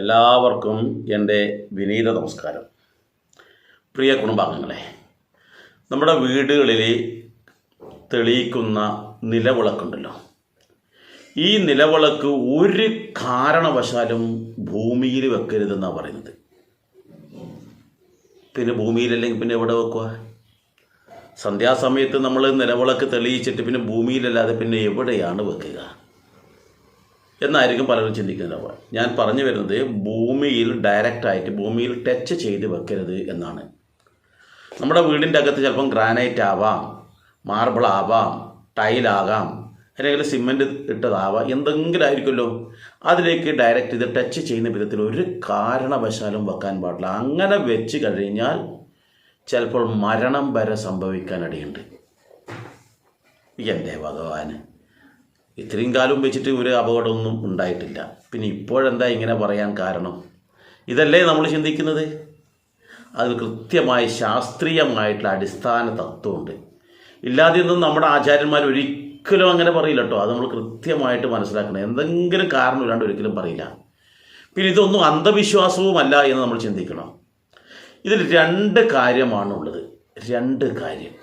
എല്ലാവർക്കും എന്റെ വിനീത നമസ്കാരം. പ്രിയ കുടുംബാംഗങ്ങളെ നമ്മുടെ വീടുകളിൽ തെളിയിക്കുന്ന നിലവിളക്കുണ്ടല്ലോ. ഈ നിലവിളക്ക് ഒരു കാരണവശാലും ഭൂമിയിൽ വെക്കരുതെന്നാണ് പറയുന്നത്. പിന്നെ ഭൂമിയിലല്ലെങ്കിൽ പിന്നെ എവിടെ വെക്കുക? സന്ധ്യാസമയത്ത് നമ്മൾ നിലവിളക്ക് തെളിയിച്ചിട്ട് പിന്നെ ഭൂമിയിലല്ലാതെ പിന്നെ എവിടെയാണ് വെക്കുക? എന്നായിരിക്കും പലരും ചിന്തിക്കുന്നത്. ഞാൻ പറഞ്ഞു വരുന്നത് ഭൂമിയിൽ ഡയറക്റ്റായിട്ട് ഭൂമിയിൽ ടച്ച് ചെയ്ത് വെക്കരുത് എന്നാണ്. നമ്മുടെ വീടിന്റെ അകത്ത് ചിലപ്പം ഗ്രാനൈറ്റ് ആവാം മാർബിൾ ആവാം ടൈലാകാം അല്ലെങ്കിൽ സിമെന്റ് ഇട്ടതാവാം എന്തെങ്കിലും ആയിരിക്കുമല്ലോ. അതിലേക്ക് ഡയറക്റ്റ് ഇത് ടച്ച് ചെയ്യുന്ന വിധത്തിൽ ഒരു കാരണവശാലും വെക്കാൻ പാടില്ല. അങ്ങനെ വെച്ച് കഴിഞ്ഞാൽ ചിലപ്പോൾ മരണം വരെ സംഭവിക്കാനിടയുണ്ട് എന്റെ ഭഗവാന് ഇത്രയും കാലം വെച്ചിട്ട് ഒരു അപകടമൊന്നും ഉണ്ടായിട്ടില്ല. പിന്നെ ഇപ്പോഴെന്താ ഇങ്ങനെ പറയാൻ കാരണം? ഇതല്ലേ നമ്മൾ ചിന്തിക്കുന്നത്? അതിന് കൃത്യമായി ശാസ്ത്രീയമായിട്ടുള്ള അടിസ്ഥാന തത്വമുണ്ട്. ഇല്ലാതെയൊന്നും നമ്മുടെ ആചാര്യന്മാർ ഒരിക്കലും അങ്ങനെ പറയില്ല കേട്ടോ. അത് നമ്മൾ കൃത്യമായിട്ട് മനസ്സിലാക്കണം. എന്തെങ്കിലും കാരണമില്ലാണ്ട് ഒരിക്കലും പറയില്ല. പിന്നെ ഇതൊന്നും അന്ധവിശ്വാസവുമല്ല എന്ന് നമ്മൾ ചിന്തിക്കണം. ഇതിൽ രണ്ട് കാര്യമാണുള്ളത്. രണ്ട് കാര്യം.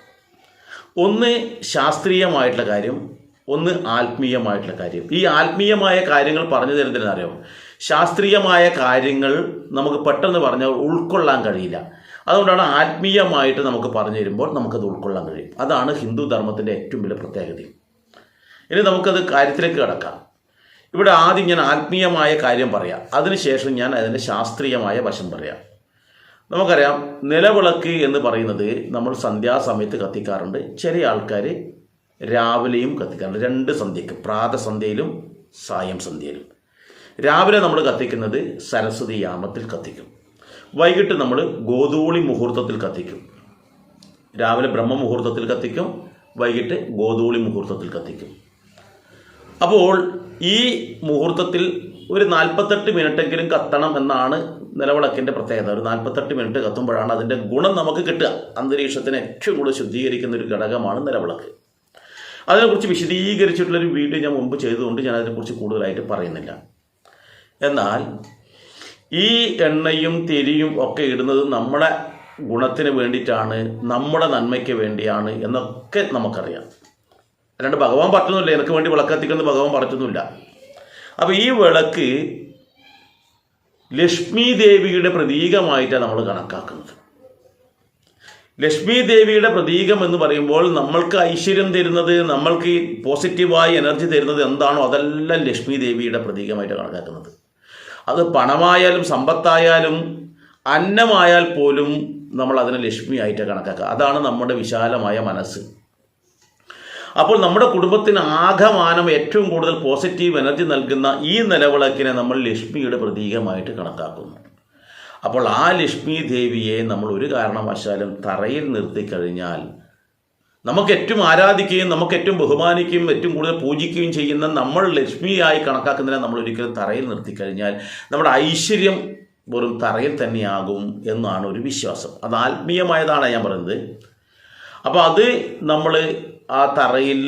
ഒന്ന് ശാസ്ത്രീയമായിട്ടുള്ള കാര്യം ഒന്ന് ആത്മീയമായിട്ടുള്ള കാര്യം. ഈ ആത്മീയമായ കാര്യങ്ങൾ പറഞ്ഞു തരുന്നതിന് അറിയാം ശാസ്ത്രീയമായ കാര്യങ്ങൾ നമുക്ക് പെട്ടെന്ന് പറഞ്ഞാൽ ഉൾക്കൊള്ളാൻ കഴിയില്ല. അതുകൊണ്ടാണ് ആത്മീയമായിട്ട് നമുക്ക് പറഞ്ഞു തരുമ്പോൾ നമുക്കത് ഉൾക്കൊള്ളാൻ കഴിയും. അതാണ് ഹിന്ദു ധർമ്മത്തിന്റെ ഏറ്റവും വലിയ പ്രത്യേകത. ഇനി നമുക്കത് കാര്യത്തിലേക്ക് കിടക്കാം. ഇവിടെ ആദ്യം ഞാൻ ആത്മീയമായ കാര്യം പറയാം. അതിനുശേഷം ഞാൻ അതിന്റെ ശാസ്ത്രീയമായ വശം പറയാം. നമുക്കറിയാം നിലവിളക്ക് എന്ന് പറയുന്നത് നമ്മൾ സന്ധ്യാസമയത്ത് കത്തിക്കാറുണ്ട്. ചെറിയ ആൾക്കാർ രാവിലെയും കത്തിക്കാറുണ്ട് രണ്ട് സന്ധ്യക്ക് പ്രാതസന്ധ്യയിലും സായം സന്ധ്യയിലും. രാവിലെ നമ്മൾ കത്തിക്കുന്നത് സരസ്വതി യാമത്തിൽ കത്തിക്കും. വൈകിട്ട് നമ്മൾ ഗോതൂളി മുഹൂർത്തത്തിൽ കത്തിക്കും. രാവിലെ ബ്രഹ്മ മുഹൂർത്തത്തിൽ കത്തിക്കും വൈകിട്ട് ഗോതൂളി മുഹൂർത്തത്തിൽ കത്തിക്കും. അപ്പോൾ ഈ മുഹൂർത്തത്തിൽ ഒരു നാൽപ്പത്തെട്ട് മിനിറ്റെങ്കിലും കത്തണം എന്നാണ് നിലവിളക്കിന്റെ പ്രത്യേകത. ഒരു നാൽപ്പത്തെട്ട് മിനിറ്റ് കത്തുമ്പോഴാണ് അതിന്റെ ഗുണം നമുക്ക് കിട്ടുക. അന്തരീക്ഷത്തിന് ഏറ്റവും കൂടുതൽ ശുദ്ധീകരിക്കുന്ന ഒരു ഘടകമാണ് നിലവിളക്ക്. അതിനെക്കുറിച്ച് വിശദീകരിച്ചിട്ടുള്ളൊരു വീഡിയോ ഞാൻ മുമ്പ് ചെയ്തുകൊണ്ട് ഞാൻ അതിനെക്കുറിച്ച് കൂടുതലായിട്ട് പറയുന്നില്ല. എന്നാൽ ഈ എണ്ണയും തിരിയും ഒക്കെ ഇടുന്നത് നമ്മുടെ ഗുണത്തിന് വേണ്ടിയിട്ടാണ് നമ്മുടെ നന്മയ്ക്ക് വേണ്ടിയാണ് എന്നൊക്കെ നമുക്കറിയാം. അല്ലാണ്ട് ഭഗവാൻ പറ്റുന്നില്ല. എനിക്ക് വേണ്ടി വിളക്ക് കത്തിക്കുന്നത് ഭഗവാൻ പറഞ്ഞൊന്നുമില്ല അപ്പോൾ ഈ വിളക്ക് ലക്ഷ്മി ദേവിയുടെ പ്രതീകമായിട്ടാണ് നമ്മൾ കണക്കാക്കുന്നത്. ലക്ഷ്മി ദേവിയുടെ പ്രതീകം എന്ന് പറയുമ്പോൾ നമ്മൾക്ക് ഐശ്വര്യം തരുന്നത് നമ്മൾക്ക് ഈ പോസിറ്റീവായി എനർജി തരുന്നത് എന്താണോ അതെല്ലാം ലക്ഷ്മി ദേവിയുടെ പ്രതീകമായിട്ട് കണക്കാക്കുന്നത്. അത് പണമായാലും സമ്പത്തായാലും അന്നമായാൽ പോലും നമ്മൾ അതിനെ ലക്ഷ്മിയായിട്ട് കണക്കാക്കുക. അതാണ് നമ്മുടെ വിശാലമായ മനസ്സ്. അപ്പോൾ നമ്മുടെ കുടുംബത്തിന് ആകമാനം ഏറ്റവും കൂടുതൽ പോസിറ്റീവ് എനർജി നൽകുന്ന ഈ നിലവിളക്കിനെ നമ്മൾ ലക്ഷ്മിയുടെ പ്രതീകമായിട്ട് കണക്കാക്കുന്നു. അപ്പോൾ ആ ലക്ഷ്മി ദേവിയെ നമ്മൾ ഒരു കാരണവശാലും തറയിൽ നിർത്തി കഴിഞ്ഞാൽ നമുക്ക് ഏറ്റവും ആരാധിക്കുകയും നമുക്ക് ഏറ്റവും ബഹുമാനിക്കുകയും ഏറ്റവും കൂടുതൽ പൂജിക്കുകയും ചെയ്യുന്ന നമ്മൾ ലക്ഷ്മിയായി കണക്കാക്കുന്നതിനെ നമ്മൾ ഒരിക്കലും തറയിൽ നിർത്തി കഴിഞ്ഞാൽ നമ്മുടെ ഐശ്വര്യം വെറും തറയിൽ തന്നെയാകും എന്നാണ് ഒരു വിശ്വാസം. അത് ആത്മീയമായതാണ് ഞാൻ പറയുന്നത്. അപ്പോൾ അത് നമ്മൾ ആ തറയിൽ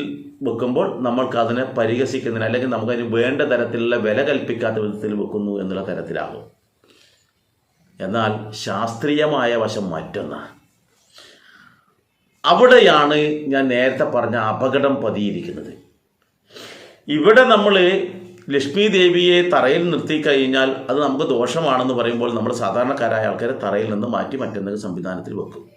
വെക്കുമ്പോൾ നമ്മൾക്ക് അതിനെ പരിഹസിക്കുന്നതിന് അല്ലെങ്കിൽ നമുക്കതിന് വേണ്ട തരത്തിലുള്ള വില കൽപ്പിക്കാത്ത വിധത്തിൽ വെക്കുന്നു എന്നുള്ള തരത്തിലാകും. എന്നാൽ ശാസ്ത്രീയമായ വശം മറ്റൊന്നാണ് അവിടെയാണ് ഞാൻ നേരത്തെ പറഞ്ഞ അപകടം പതിയിരിക്കുന്നത്. ഇവിടെ നമ്മൾ ലക്ഷ്മി ദേവിയെ തറയിൽ നിർത്തി കഴിഞ്ഞാൽ അത് നമുക്ക് ദോഷമാണെന്ന് പറയുമ്പോൾ നമ്മൾ സാധാരണക്കാരായ ആൾക്കാരെ തറയിൽ നിന്ന് മാറ്റി മറ്റെന്തെങ്കിലും സംവിധാനത്തിൽ വെക്കും.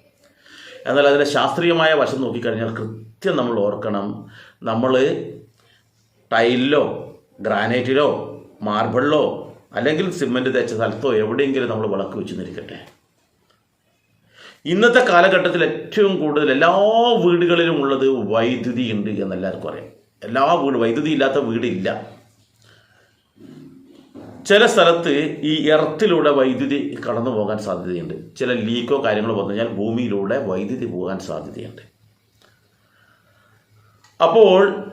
എന്നാൽ അതിന്റെ ശാസ്ത്രീയമായ വശം നോക്കിക്കഴിഞ്ഞാൽ കൃത്യം നമ്മൾ ഓർക്കണം. നമ്മൾ ടൈലിലോ ഗ്രാനൈറ്റിലോ മാർബിളിലോ അല്ലെങ്കിൽ സിമെന്റ് തേച്ച സ്ഥലത്തോ എവിടെയെങ്കിലും നമ്മൾ വിളക്ക് വെച്ച് നിൽക്കട്ടെ. ഇന്നത്തെ കാലഘട്ടത്തിൽ ഏറ്റവും കൂടുതൽ എല്ലാ വീടുകളിലും ഉള്ളത് വൈദ്യുതി ഉണ്ട് എന്ന് എല്ലാവർക്കും അറിയാം. എല്ലാ വീട് വൈദ്യുതി ഇല്ലാത്ത വീടില്ല. ചില സ്ഥലത്ത് ഈ എർത്തിലൂടെ വൈദ്യുതി കടന്നു പോകാൻ സാധ്യതയുണ്ട്. ചില ലീക്കോ കാര്യങ്ങളോ വന്നു കഴിഞ്ഞാൽ ഭൂമിയിലൂടെ വൈദ്യുതി പോകാൻ സാധ്യതയുണ്ട്. അപ്പോൾ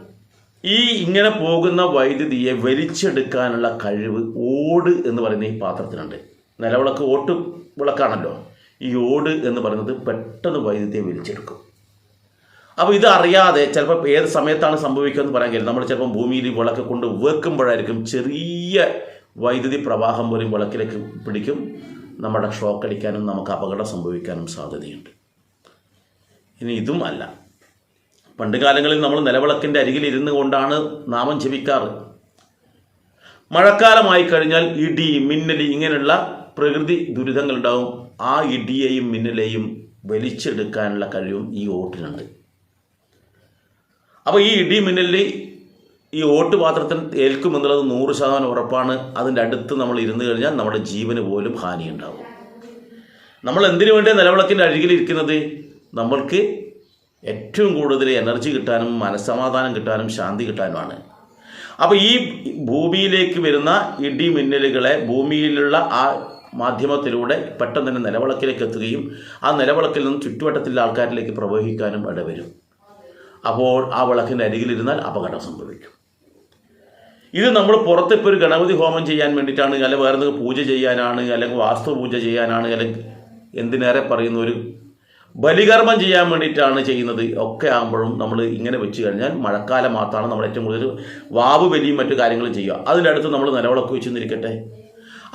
ഈ ഇങ്ങനെ പോകുന്ന വൈദ്യുതിയെ വലിച്ചെടുക്കാനുള്ള കഴിവ് ഓട് എന്ന് പറയുന്ന ഈ പാത്രത്തിനുണ്ട്. നിലവിളക്ക് ഓട്ട് വിളക്കാണല്ലോ. ഈ ഓട് എന്ന് പറയുന്നത് പെട്ടെന്ന് വൈദ്യുതിയെ വലിച്ചെടുക്കും. അപ്പോൾ ഇത് അറിയാതെ ചിലപ്പോൾ ഏത് സമയത്താണ് സംഭവിക്കുക എന്ന് പറയാൻ കഴിയില്ല. നമ്മൾ ചിലപ്പോൾ ഭൂമിയിൽ വിളക്ക് കൊണ്ട് വെക്കുമ്പോഴായിരിക്കും ചെറിയ വൈദ്യുതി പ്രവാഹം പോലും വിളക്കിലേക്ക് പിടിക്കും. നമ്മുടെ ഷോക്ക് അടിക്കാനും നമുക്ക് അപകടം സംഭവിക്കാനും സാധ്യതയുണ്ട്. ഇനി ഇതും അല്ല. പണ്ട് കാലങ്ങളിൽ നമ്മൾ നിലവിളക്കിന്റെ അരികിൽ ഇരുന്നു കൊണ്ടാണ് നാമം ജപിക്കാറ്. മഴക്കാലമായി കഴിഞ്ഞാൽ ഇടി മിന്നൽ ഇങ്ങനെയുള്ള പ്രകൃതി ദുരിതങ്ങളുണ്ടാവും ആ ഇടിയെയും മിന്നലെയും വലിച്ചെടുക്കാനുള്ള കഴിവും ഈ ഓട്ടിനുണ്ട്. അപ്പോൾ ഈ ഇടി മിന്നലിൽ ഈ ഓട്ട് പാത്രത്തിൽ ഏൽക്കുമെന്നുള്ളത് നൂറ് ശതമാനം ഉറപ്പാണ്. അതിന്റെ അടുത്ത് നമ്മൾ ഇരുന്ന് കഴിഞ്ഞാൽ നമ്മുടെ ജീവന് പോലും ഹാനിയുണ്ടാവും. നമ്മൾ എന്തിനു വേണ്ടി നിലവിളക്കിന്റെ അരികിൽ ഇരിക്കുന്നത്? നമ്മൾക്ക് ഏറ്റവും കൂടുതൽ എനർജി കിട്ടാനും മനസ്സമാധാനം കിട്ടാനും ശാന്തി കിട്ടാനുമാണ്. അപ്പോൾ ഈ ഭൂമിയിലേക്ക് വരുന്ന ഇടി മിന്നലുകളെ ഭൂമിയിലുള്ള ആ മാധ്യമത്തിലൂടെ പെട്ടെന്ന് തന്നെ നിലവിളക്കിലേക്ക് എത്തുകയും ആ നിലവിളക്കിൽ നിന്ന് ചുറ്റുവട്ടത്തിലെ ആൾക്കാരിലേക്ക് പ്രവഹിക്കാനും ഇടവരും അപ്പോൾ ആ വിളക്കിന്റെ അരികിലിരുന്നാൽ അപകടം സംഭവിക്കും. ഇത് നമ്മൾ പുറത്ത് ഇപ്പോൾ ഒരു ഗണപതി ഹോമം ചെയ്യാൻ വേണ്ടിയിട്ടാണ് അല്ലെങ്കിൽ വേറെ പൂജ ചെയ്യാനാണ് അല്ലെങ്കിൽ വാസ്തു പൂജ ചെയ്യാനാണ് അല്ലെങ്കിൽ എന്തിനേറെ പറയുന്ന ഒരു ബലികർമ്മം ചെയ്യാൻ വേണ്ടിയിട്ടാണ് ചെയ്യുന്നത്. ഒക്കെ ആകുമ്പോഴും നമ്മൾ ഇങ്ങനെ വെച്ച് കഴിഞ്ഞാൽ മഴക്കാലം മാത്രമാണ് നമ്മൾ ഏറ്റവും കൂടുതൽ വാവ് ബലിയും മറ്റു കാര്യങ്ങളും ചെയ്യുക. അതിന്റെ അടുത്ത് നമ്മൾ നിലവിളക്ക് വെച്ച് നിൽക്കട്ടെ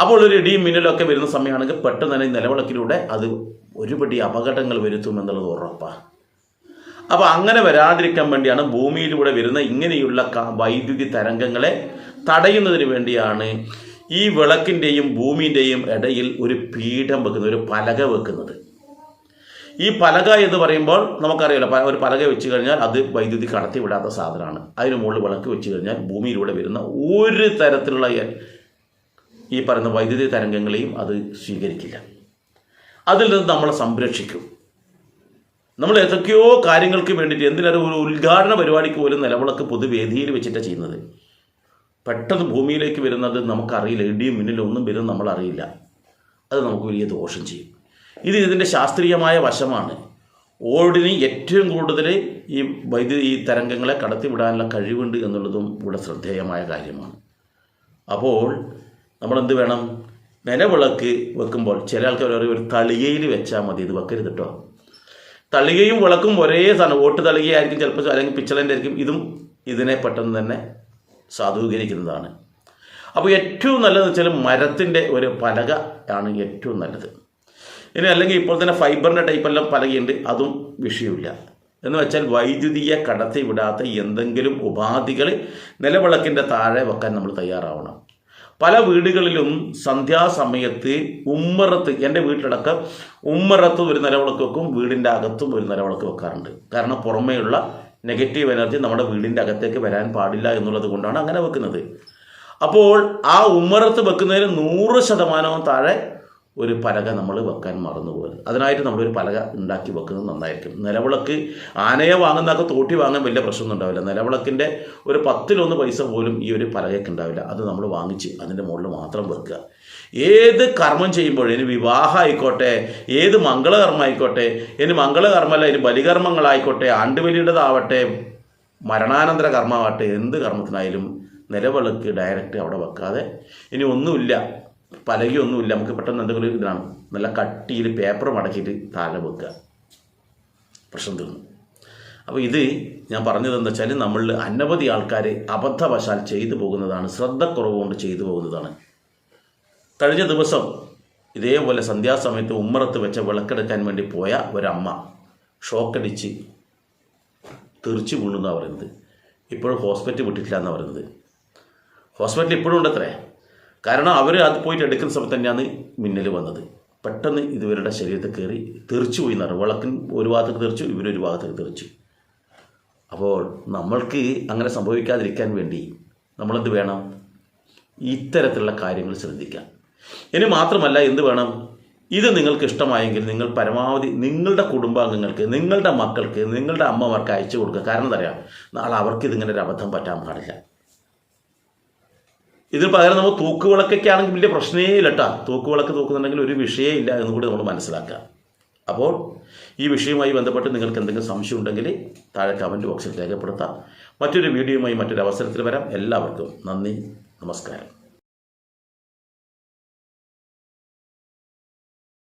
അപ്പോൾ ഒരു ഇടിയും മിന്നലൊക്കെ വരുന്ന സമയമാണെങ്കിൽ പെട്ടെന്ന് തന്നെ നിലവിളക്കിലൂടെ അത് ഒരുപടി അപകടങ്ങൾ വരുത്തും എന്നുള്ളത് ഉറപ്പാണ് അപ്പോൾ അങ്ങനെ വരാതിരിക്കാൻ വേണ്ടിയാണ് ഭൂമിയിലൂടെ വരുന്ന ഇങ്ങനെയുള്ള വൈദ്യുതി തരംഗങ്ങളെ തടയുന്നതിന് വേണ്ടിയാണ് ഈ വിളക്കിന്റെയും ഭൂമിന്റെയും ഇടയിൽ ഒരു പീഠം വെക്കുന്നത് ഒരു പലക വെക്കുന്നത്. ഈ പലക എന്ന് പറയുമ്പോൾ നമുക്കറിയില്ല ഒരു പലക വെച്ച് കഴിഞ്ഞാൽ അത് വൈദ്യുതി കടത്തി വിടാത്ത സാധനമാണ്. അതിന് മുകളിൽ വിളക്ക് വെച്ച് കഴിഞ്ഞാൽ ഭൂമിയിലൂടെ വരുന്ന ഒരു തരത്തിലുള്ള ഈ- പറയുന്ന വൈദ്യുതി തരംഗങ്ങളെയും അത് സ്വീകരിക്കില്ല. അതിൽ നിന്ന് നമ്മൾ സംരക്ഷിക്കും. നമ്മൾ ഏതൊക്കെയോ കാര്യങ്ങൾക്ക് വേണ്ടിയിട്ട് എന്തിനാണ് ഒരു ഉദ്ഘാടന പരിപാടിക്ക് പോലും നിലവിളക്ക് പൊതുവേദിയിൽ വെച്ചിട്ടാണ് ചെയ്യുന്നത്. പെട്ടെന്ന് ഭൂമിയിലേക്ക് വരുന്നത് നമുക്കറിയില്ല ഇടിയും മിന്നലും ഒന്നും വരും നമ്മൾ അറിയില്ല അത് നമുക്ക് വലിയ ദോഷം ചെയ്യും. ഇത് ഇതിന്റെ ശാസ്ത്രീയമായ വശമാണ്. ഓടിന് ഏറ്റവും കൂടുതൽ ഈ വൈദ്യുതി ഈ തരംഗങ്ങളെ കടത്തിവിടാനുള്ള കഴിവുണ്ട് എന്നുള്ളതും ഇവിടെ ശ്രദ്ധേയമായ കാര്യമാണ്. അപ്പോൾ നമ്മളെന്ത് വേണം? നിലവിളക്ക് വെക്കുമ്പോൾ ചില ആൾക്കാർ ഒരു തളികയിൽ വെച്ചാൽ മതി ഇത് വെക്കരുത് കേട്ടോ തളികയും വിളക്കും ഒരേ സാധനം ഓട്ട് തളികയായിരിക്കും ചിലപ്പോൾ അല്ലെങ്കിൽ പിച്ചളന്റെ ആയിരിക്കും ഇതും ഇതിനെ പെട്ടെന്ന് തന്നെ സാധൂകരിക്കുന്നതാണ്. അപ്പോൾ ഏറ്റവും നല്ലതെന്ന് വെച്ചാൽ മരത്തിന്റെ ഒരു പലക ആണ് ഏറ്റവും നല്ലത്. ഇനി അല്ലെങ്കിൽ ഇപ്പോൾ തന്നെ ഫൈബറിന്റെ ടൈപ്പെല്ലാം പലകയുണ്ട് അതും വിഷയമില്ല. എന്ന് വെച്ചാൽ വൈദ്യുതിയെ കടത്തി വിടാത്ത എന്തെങ്കിലും ഉപാധികൾ നിലവിളക്കിന്റെ താഴെ വെക്കാൻ നമ്മൾ തയ്യാറാവണം. പല വീടുകളിലും സന്ധ്യാസമയത്ത് ഉമ്മറത്ത് എന്റെ വീട്ടിലടക്കം ഉമ്മറത്തും ഒരു നിലവിളക്ക് വെക്കും വീടിന്റെ അകത്തും ഒരു നിലവിളക്ക് വെക്കാറുണ്ട്. കാരണം പുറമേയുള്ള നെഗറ്റീവ് എനർജി നമ്മുടെ വീടിന്റെ അകത്തേക്ക് വരാൻ പാടില്ല എന്നുള്ളത് കൊണ്ടാണ് അങ്ങനെ വെക്കുന്നത്. അപ്പോൾ ആ ഉമ്മറത്ത് വെക്കുന്നതിന് നൂറ് ശതമാനവും താഴെ ഒരു പലക നമ്മൾ വെക്കാൻ മറന്നുപോകരുത് അതിനായിട്ട് നമ്മളൊരു പലക ഉണ്ടാക്കി വെക്കുന്നത് നന്നായിരിക്കും. നിലവിളക്ക് ആനയെ വാങ്ങുന്നതൊക്കെ തോട്ടി വാങ്ങാൻ വലിയ പ്രശ്നമൊന്നും ഉണ്ടാവില്ല. നിലവിളക്കിന്റെ ഒരു പത്തിലൊന്ന് പൈസ പോലും ഈ ഒരു പലകയ്ക്ക് ഉണ്ടാവില്ല. അത് നമ്മൾ വാങ്ങിച്ച് അതിന്റെ മുകളിൽ മാത്രം വെക്കുക. ഏത് കർമ്മം ചെയ്യുമ്പോഴും ഇനി വിവാഹം ആയിക്കോട്ടെ ഏത് മംഗളകർമ്മം ആയിക്കോട്ടെ ഇനി മംഗളകർമ്മമല്ല ഇനി ബലികർമ്മങ്ങളായിക്കോട്ടെ ആണ്ടുവലിയുടേതാവട്ടെ മരണാനന്തര കർമ്മമാവട്ടെ എന്ത് കർമ്മത്തിനായാലും നിലവിളക്ക് ഡയറക്റ്റ് അവിടെ വെക്കാതെ ഇനി ഒന്നുമില്ല. പലകയൊന്നുമില്ല. നമുക്ക് പെട്ടെന്ന് എന്തെങ്കിലും ഇതാണ്. നല്ല കട്ടിയിൽ പേപ്പർ മടക്കിയിട്ട് താഴെ വെക്കുക. പ്രശ്നം തീർന്നു. അപ്പോൾ ഇത് ഞാൻ പറഞ്ഞത് എന്താ വെച്ചാൽ നമ്മളിൽ അനവധി ആൾക്കാർ അബദ്ധവശാൽ ചെയ്തു പോകുന്നതാണ്. ശ്രദ്ധക്കുറവ് കൊണ്ട് ചെയ്തു പോകുന്നതാണ്. കഴിഞ്ഞ ദിവസം ഇതേപോലെ സന്ധ്യാസമയത്ത് ഉമ്മറത്ത് വെച്ച വിളക്കെടുക്കാൻ വേണ്ടി പോയ ഒരമ്മ ഷോക്കടിച്ച് തെറിച്ച് വീണെന്നാണ് പറയുന്നത്. ഇപ്പോഴും ഹോസ്പിറ്റൽ വിട്ടിട്ടില്ല എന്നാണ് പറയുന്നത്. ഹോസ്പിറ്റൽ ഇപ്പോഴും ഉണ്ടത്രേ? കാരണം അവർ അത് പോയിട്ട് എടുക്കുന്ന സമയത്ത് തന്നെയാണ് മിന്നൽ വന്നത്. പെട്ടെന്ന് ഇതുവരുടെ ശരീരത്തിൽ കയറി തെറിച്ചു പോയി എന്നാണ്. വിളക്കിന് ഒരു ഭാഗത്തേക്ക് തെറിച്ചു ഇവരൊരു ഭാഗത്തേക്ക് തെറിച്ചു. അപ്പോൾ നമ്മൾക്ക് അങ്ങനെ സംഭവിക്കാതിരിക്കാൻ വേണ്ടി നമ്മളെന്ത് വേണം? ഇത്തരത്തിലുള്ള കാര്യങ്ങൾ ശ്രദ്ധിക്കാം. ഇനി മാത്രമല്ല എന്ത് വേണം? ഇത് നിങ്ങൾക്ക് ഇഷ്ടമായെങ്കിൽ നിങ്ങൾ പരമാവധി നിങ്ങളുടെ കുടുംബാംഗങ്ങൾക്ക് നിങ്ങളുടെ മക്കൾക്ക് നിങ്ങളുടെ അമ്മമാർക്ക് അയച്ചു കൊടുക്കുക. കാരണം എന്താ പറയുക? നാളെ അവർക്ക് ഇതിങ്ങനെ ഒരു അബദ്ധം പറ്റാൻ പാടില്ല. ഇതിന് പകരം നമ്മൾ തൂക്കുവിളക്കൊക്കെ ആണെങ്കിൽ വലിയ പ്രശ്നമേ ഇല്ല കേട്ടോ തൂക്കുവിളക്ക് തൂക്കുന്നുണ്ടെങ്കിൽ ഒരു വിഷയമേ ഇല്ല എന്ന് കൂടി നമ്മൾ മനസ്സിലാക്കുക. അപ്പോൾ ഈ വിഷയവുമായി ബന്ധപ്പെട്ട് നിങ്ങൾക്ക് എന്തെങ്കിലും സംശയം ഉണ്ടെങ്കിൽ താഴെ കമന്റ് ബോക്സിൽ രേഖപ്പെടുത്താം. മറ്റൊരു വീഡിയോയുമായി മറ്റൊരു അവസരത്തിൽ വരാം. എല്ലാവർക്കും നന്ദി നമസ്കാരം.